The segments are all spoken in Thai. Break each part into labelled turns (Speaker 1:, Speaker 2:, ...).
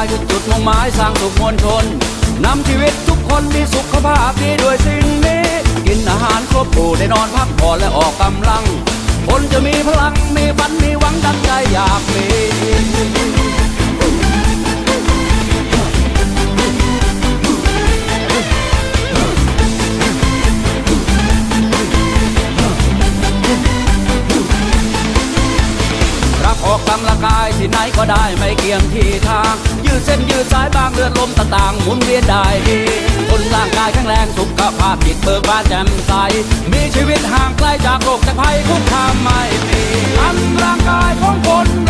Speaker 1: งกายคือจุดมุ่งหมายสร้างสุขมวลชนนำชีวิตทุกคนมีสุขภาพดีด้วยสิ่งนี้ กินอาหารครบผูได้นอนพักผ่อนและออกกำลัง คนจะมีพลังมีฝันมีหวังดังใจอยากมีรักออกกำลังกายที่ไหนก็ได้ไม่เกี่ยงที่ทาง ดเส้นยืดสายบางเลือดลมต่างๆหมุนเวียนได้คนร่างกายแข็งแรงสุขภาพจิตเบิกบานแจ่มใส มีชีวิตห่างไกลจากโรคจากภัยคุกคามไม่มีอันร่างกายของคน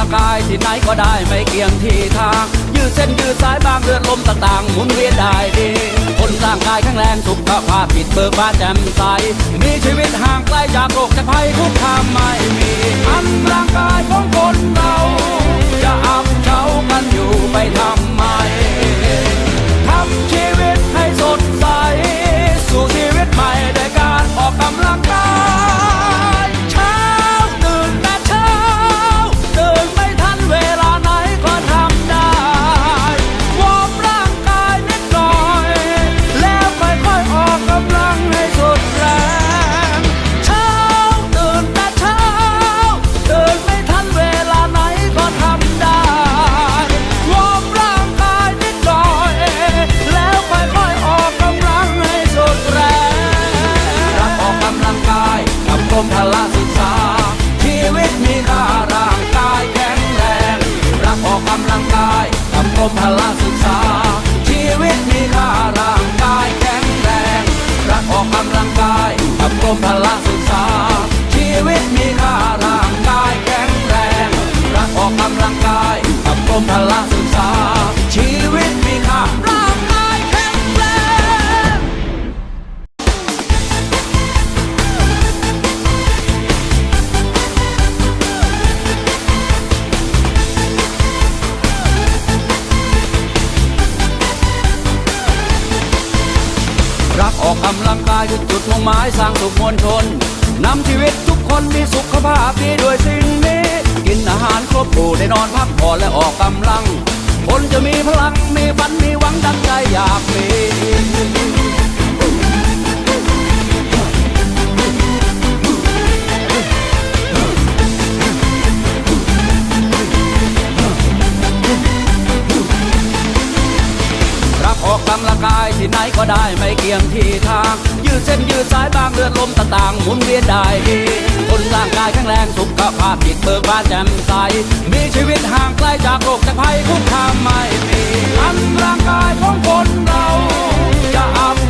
Speaker 1: ออกกำลังกายที่ไหนก็ได้ไม่เกี่ยงที่ทาง ยืดเส้นยืดสายบางเลือดลมต่างๆหมุนเวียนได้ดี คนร่างกายแข็งแรงสุขภาพผิดเบิกบานแจ่มใส มีชีวิตห่างไกลจากโรคจากภัยคุกคามไม่มีอันร่างกายของคนเรา จะอับเฉากันอยู่ไปทำไมำลังกายกับกรมพละศึกษา ชีวิตมีค่าร่างกายแข็งแรงรักออกกำลังกายคือจุดมุ่งหมายสร้างสุขมวลชนนำชีวิตทุกคนมีสุขภาพดีด้วยสิ่งนี้ อาหารครบผูได้นอนพักผ่อนและออกกำลัง คนจะมีพลังมีายที่ไหนก็ได้ไม่เกี่ยงที่ทาง ยืดเส้นยืดสายบางเลือดลมต่างๆหมุนเวียนได้ดีคนร่างกายแข็งแรงสุขภาพจิตเบิกบานแจ่มใส มีชีวิตห่างไกลจากโรคจากภัยคุกคามไม่มีอันร่างกายของคนเราจะอับ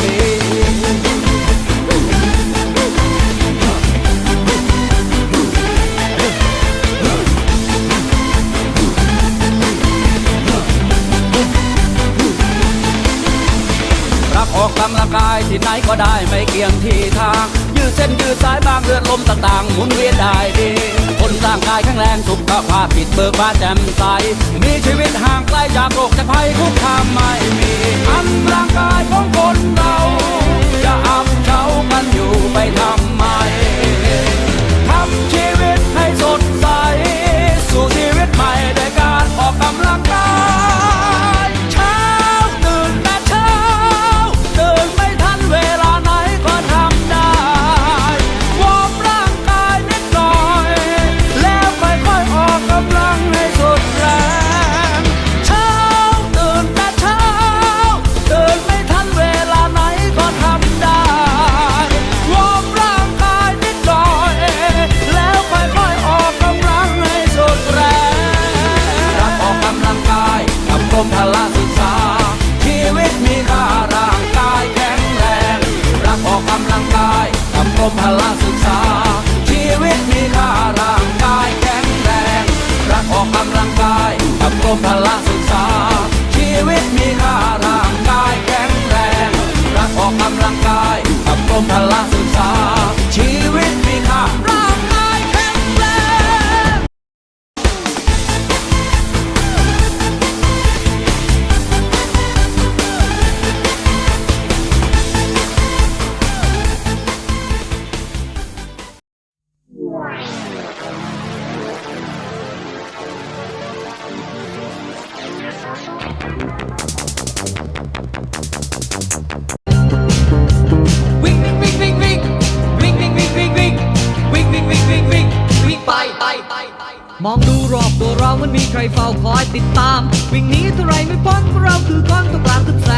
Speaker 1: ก็ได้ไม่เกี่ยงที่ทาง ยืดเส้นยืดสายบางเลือดลมต่างๆหมุนเวียนได้ดี คนร่างกายแข็งแรงสุขภาพผิดเบิกบานแจ่มใส มีชีวิตห่างไกลจากโรคจะภัยคุกคามไม่มีอันร่างกายของคนเรา จะอับเฉากันอยู่ไปทา ออกกำลังกายกับกรมพละศึกษา ชีวิตมีค่า วิ่งวิ่งวิ่ง
Speaker 2: วิ่งวิ่งวิ่งวิ่งวิ่งวิ่งวิ่งวิ่งวิ่งไปไปไปไปมองดูรอบตัวเรามันมีใครเฝ้าคอยติดตาม วิ่งหนีเท่าไรไม่พ้นเพราะเราคือก้อนตัวกลางทุกแส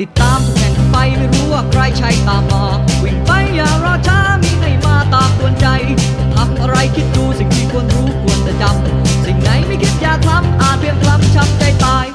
Speaker 2: ติดตามผู้แข่งไปไม่รู้ว่าใครชายตามมา วิ่งไปอย่ารอช้ามีในมาตามตวนใจทำอะไรคิดดูสิ่งที่ควรรู้ควรจะจำสิ่งไหนไม่คิดอยากทำอาจเพียงคลำช้ำใจตาย